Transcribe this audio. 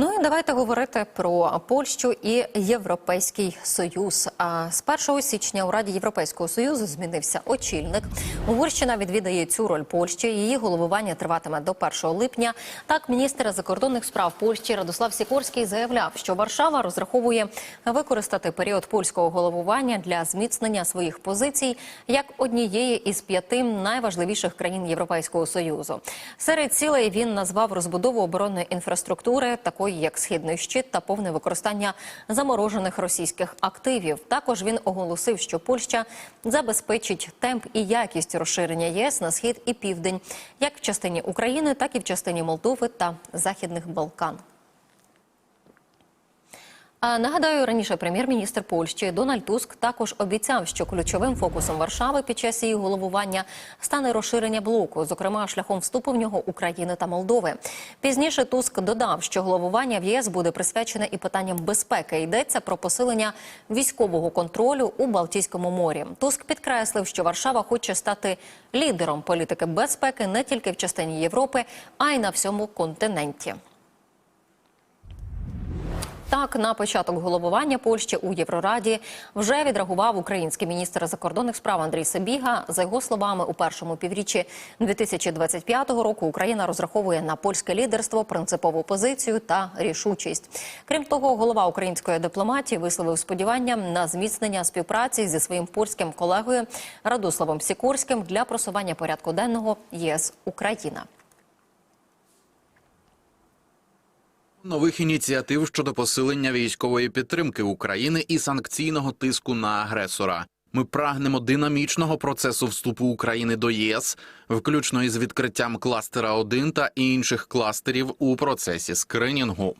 Ну і давайте говорити про Польщу і Європейський Союз. А з 1 січня у Раді Європейського Союзу змінився очільник. Угорщина відвідає цю роль Польщі. Її головування триватиме до 1 липня. Так, міністр закордонних справ Польщі Радослав Сікорський заявляв, що Варшава розраховує використати період польського головування для зміцнення своїх позицій як однієї із п'яти найважливіших країн Європейського союзу. Серед цілей він назвав розбудову оборонної інфраструктури, такої як східний щит та повне використання заморожених російських активів. Також він оголосив, що Польща забезпечить темп і якість розширення ЄС на схід і південь, як в частині України, так і в частині Молдови та Західних Балкан. А нагадаю, раніше прем'єр-міністр Польщі Дональд Туск також обіцяв, що ключовим фокусом Варшави під час її головування стане розширення блоку, зокрема шляхом вступу в нього України та Молдови. Пізніше Туск додав, що головування в ЄС буде присвячене і питанням безпеки. Йдеться про посилення військового контролю у Балтійському морі. Туск підкреслив, що Варшава хоче стати лідером політики безпеки не тільки в частині Європи, а й на всьому континенті. Так, на початок головування Польщі у Єврораді вже відреагував український міністр закордонних справ Андрій Сабіга. За його словами, у першому півріччі 2025 року Україна розраховує на польське лідерство, принципову позицію та рішучість. Крім того, голова української дипломатії висловив сподівання на зміцнення співпраці зі своїм польським колегою Радославом Сікорським для просування порядку денного ЄС Україна. Нових ініціатив щодо посилення військової підтримки України і санкційного тиску на агресора. Ми прагнемо динамічного процесу вступу України до ЄС, включно із відкриттям кластера 1 та інших кластерів у процесі скринінгу.